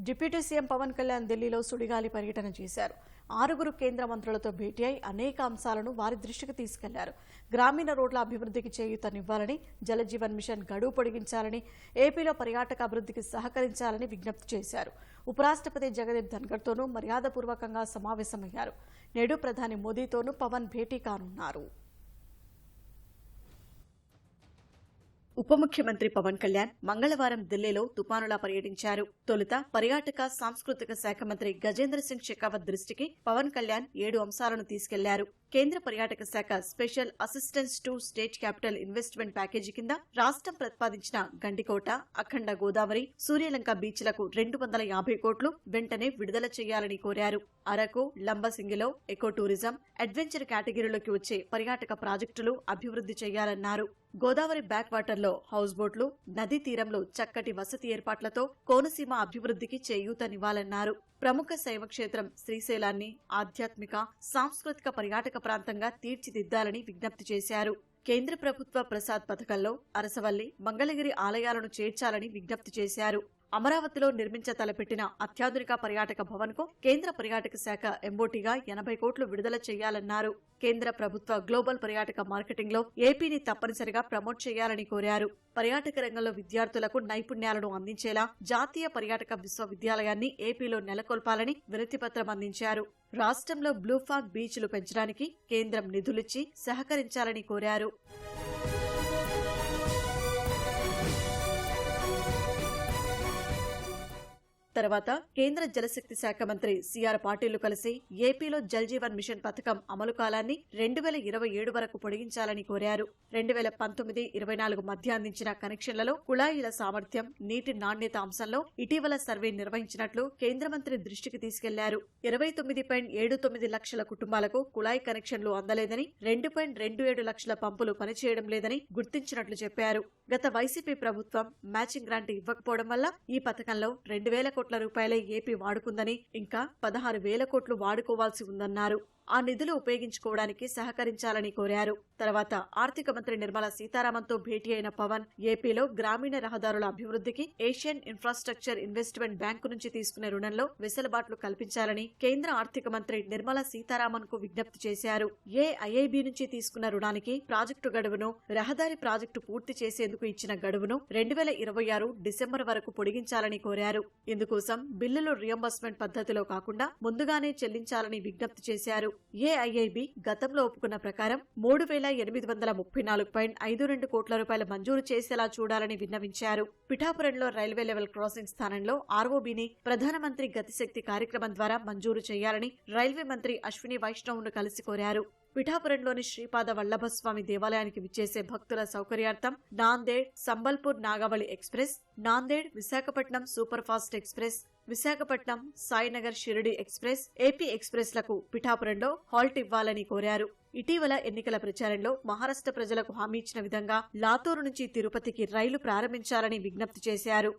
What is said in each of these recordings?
Deputy CM Pawan Kalyan ఢిల్లీలో సుడిగాలి పర్యటన చేశారు. ఆరుగురు కేంద్ర మంత్రులతో భేటీ అయి అనేక అంశాలను వారి దృష్టికి తీసుకెళ్ళారు. గ్రామీణ రోడ్ల అభివృద్ధికి చేయూతనివ్వాలని జలజీవన్ మిషన్ గడువు పొడిగించాలని ఏపీలో పర్యాటక అభివృద్ధికి సహకరించాలని విజ్ఞప్తి చేశారు. ఉపరాష్ట్రపతి జగదీప్ ధన్కర్తోనూ మర్యాదపూర్వకంగా సమావేశమయ్యారు. నేడు ప్రధాని మోదీతోనూ పవన్ భేటీ కానున్నారు. ఉప ముఖ్యమంత్రి పవన్ కళ్యాణ్ మంగళవారం ఢిల్లీలో తుపానులా పర్యటించారు. తొలుత పర్యాటక సాంస్కృతిక శాఖ మంత్రి గజేంద్ర సింగ్ షెకావత్ దృష్టికి పవన్ కళ్యాణ్ ఏడు అంశాలను తీసుకెళ్ళారు. కేంద్ర పర్యాటక శాఖ special assistance to state capital investment package కింద రాష్ట్రం ప్రతిపాదించిన గండికోట అఖండ గోదావరి సూర్యలంక బీచ్లకు రెండు వందల యాభై కోట్లు వెంటనే విడుదల చేయాలని కోరారు. అరకు లంబసింగిలో ఎకో టూరిజం అడ్వెంచర్ కేటగిరీలోకి వచ్చే పర్యాటక ప్రాజెక్టులు అభివృద్ధి చేయాలన్నారు. గోదావరి బ్యాక్ వాటర్లో హౌస్ బోట్లు నదీ తీరంలో చక్కటి వసతి ఏర్పాట్లతో కోనసీమ అభివృద్ధికి చేయూతనివ్వాలన్నారు ప్రముఖ శైవక్షేత్రం శ్రీశైలాన్ని ఆధ్యాత్మిక సాంస్కృతిక పర్యాటక ప్రాంతంగా తీర్చిదిద్దాలని విజ్ఞప్తి చేశారు. కేంద్ర ప్రభుత్వ ప్రసాద్ పథకంలో అరసవల్లి మంగళగిరి ఆలయాలను చేర్చాలని విజ్ఞప్తి చేశారు. అమరావతిలో నిర్మించ తలపెట్టిన అత్యాధునిక పర్యాటక భవన్కు కేంద్ర పర్యాటక శాఖ ఎంబోటీగా ఎనభై కోట్లు విడుదల చేయాలన్నారు. కేంద్ర ప్రభుత్వ గ్లోబల్ పర్యాటక మార్కెటింగ్లో ఏపీని తప్పనిసరిగా ప్రమోట్ చేయాలని కోరారు. పర్యాటక రంగంలో విద్యార్థులకు నైపుణ్యాలను అందించేలా జాతీయ పర్యాటక విశ్వవిద్యాలయాన్ని ఏపీలో నెలకొల్పాలని వినతిపత్రం అందించారు. రాష్ట్రంలో బ్లూఫాగ్ బీచ్లు పెంచడానికి కేంద్రం నిధులిచ్చి సహకరించాలని కోరారు. తర్వాత కేంద్ర జలశక్తి శాఖ మంత్రి సిఆర్ పాటిల్ కలిసి ఏపీలో జల్ జీవన్ మిషన్ పథకం అమలు కాలాన్ని రెండు వేల ఇరవై ఏడు వరకు పొడిగించాలని కోరారు. రెండు వేల పంతొమ్మిది ఇరవై నాలుగు మధ్య అందించిన కనెక్షన్లలో కుళాయిల సామర్థ్యం నీటి నాణ్యత అంశంలో ఇటీవల సర్వే నిర్వహించినట్లు కేంద్ర మంత్రి దృష్టికి తీసుకెళ్ళారు. ఇరవై తొమ్మిది పాయింట్ ఏడు తొమ్మిది లక్షల కుటుంబాలకు కుళాయి కనెక్షన్లు అందలేదని రెండు పాయింట్ రెండు ఏడు లక్షల పంపులు పనిచేయడం లేదని గుర్తించినట్లు చెప్పారు. గత వైసీపీ ప్రభుత్వం మ్యాచింగ్ గ్రాంట్ ఇవ్వకపోవడం వల్ల ఈ పథకంలో రెండు వేల కోట్ల రూపాయలే ఏపీ వాడుకుందని ఇంకా పదహారు వేల కోట్లు వాడుకోవాల్సి ఉందన్నారు. ఆ నిధులు ఉపయోగించుకోవడానికి సహకరించాలని కోరారు. తర్వాత ఆర్థిక మంత్రి నిర్మలా సీతారామన్తో భేటీ అయిన పవన్ ఏపీలో గ్రామీణ రహదారుల అభివృద్ధికి ఏషియన్ ఇన్ఫ్రాస్ట్రక్చర్ ఇన్వెస్ట్మెంట్ బ్యాంకు నుంచి తీసుకునే రుణంలో వెసులుబాట్లు కల్పించాలని కేంద్ర ఆర్థిక మంత్రి నిర్మలా సీతారామన్కు విజ్ఞప్తి చేశారు. ఏఐఐబి నుంచి తీసుకున్న రుణానికి ప్రాజెక్టు గడువును రహదారి ప్రాజెక్టు పూర్తి చేసేందుకు ఇచ్చిన గడువును రెండు వేల ఇరవై ఆరు డిసెంబర్ వరకు పొడిగించాలని కోరారు. ఇందుకోసం బిల్లులు రియంబర్స్మెంట్ పద్ధతిలో కాకుండా ముందుగానే చెల్లించాలని విజ్ఞప్తి చేశారు. ఏఐఐబి గతంలో ఒప్పుకున్న ప్రకారం మూడు వేల ఎనిమిది వందల ముప్పై నాలుగు పాయింట్ ఐదు రెండు కోట్ల రూపాయల మంజూరు చేసేలా చూడాలని విన్నవించారు. పిఠాపురంలో రైల్వే లెవెల్ క్రాసింగ్ స్థానంలో ఆర్ఓబిని ప్రధానమంత్రి గతిశక్తి కార్యక్రమం ద్వారా మంజూరు చేయాలని రైల్వే మంత్రి అశ్విని వైష్ణవ్ను కలిసి కోరారు. పిఠాపురంలోని శ్రీపాద వల్లభస్వామి దేవాలయానికి విచ్చేసే భక్తుల సౌకర్యార్థం Nanded Sambalpur Nagavali express Nanded Visakhapatnam super fast express Visakhapatnam Sainagar Shirdi express AP ఎక్స్ప్రెస్లకు పిఠాపురంలో హాల్ట్ ఇవ్వాలని కోరారు. ఇటీవల ఎన్నికల ప్రచారంలో మహారాష్ట్ర ప్రజలకు హామీ ఇచ్చిన విధంగా లాతూరు నుంచి తిరుపతికి రైలు ప్రారంభించాలని విజ్ఞప్తి చేశారు.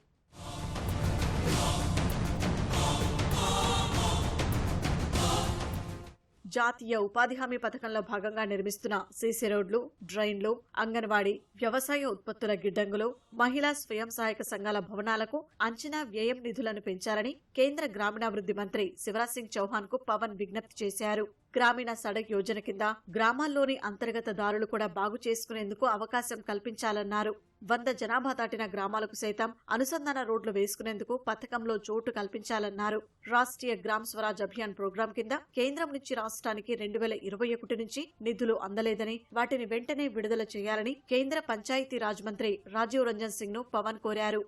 జాతీయ ఉపాధి హామీ పథకంలో భాగంగా నిర్మిస్తున్న సీసీ రోడ్లు డ్రైన్లు అంగన్వాడీ వ్యవసాయ ఉత్పత్తుల గిడ్డంగులు మహిళా స్వయం సహాయక సంఘాల భవనాలకు అంచనా వ్యయం నిధులను పెంచాలని కేంద్ర గ్రామీణాభివృద్ధి మంత్రి శివరాజ్ సింగ్ చౌహాన్కు పవన్ విజ్ఞప్తి చేశారు. గ్రామీణ సడక్ యోజన కింద గ్రామాల్లోని అంతర్గత దారులు కూడా బాగు చేసుకునేందుకు అవకాశం కల్పించాలన్నారు. వంద జనాభా దాటిన గ్రామాలకు సైతం అనుసంధాన రోడ్లు వేసుకునేందుకు పథకంలో చోటు కల్పించాలన్నారు. రాష్ట్రీయ గ్రామ్ స్వరాజ్ అభియాన్ ప్రోగ్రాం కింద కేంద్రం నుంచి రాష్ట్రానికి రెండు వేల ఇరవై ఒకటి నుంచి నిధులు అందలేదని వాటిని వెంటనే విడుదల చేయాలని కేంద్ర పంచాయతీ రాజ్ మంత్రి రాజీవ్ రంజన్ సింగ్ను పవన్ కోరారు.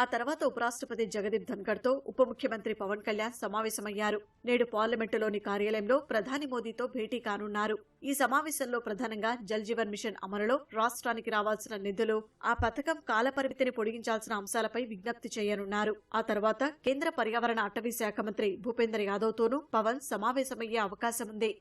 ఆ తర్వాత ఉపరాష్ట్రపతి జగదీప్ ధన్కర్తో ఉప ముఖ్యమంత్రి పవన్ కళ్యాణ్ సమావేశమయ్యారు. నేడు పార్లమెంటులోని కార్యాలయంలో ప్రధాని మోదీతో భేటీ కానున్నారు. ఈ సమావేశంలో ప్రధానంగా జల్ జీవన్ మిషన్ అమలులో రాష్ట్రానికి రావాల్సిన నిధులు ఆ పథకం కాలపరిమితిని పొడిగించాల్సిన అంశాలపై విజ్ఞప్తి చేయనున్నారు. ఆ తర్వాత కేంద్ర పర్యావరణ అటవీ శాఖ మంత్రి భూపేందర్ యాదవ్తోనూ పవన్ సమావేశమయ్యే అవకాశం ఉంది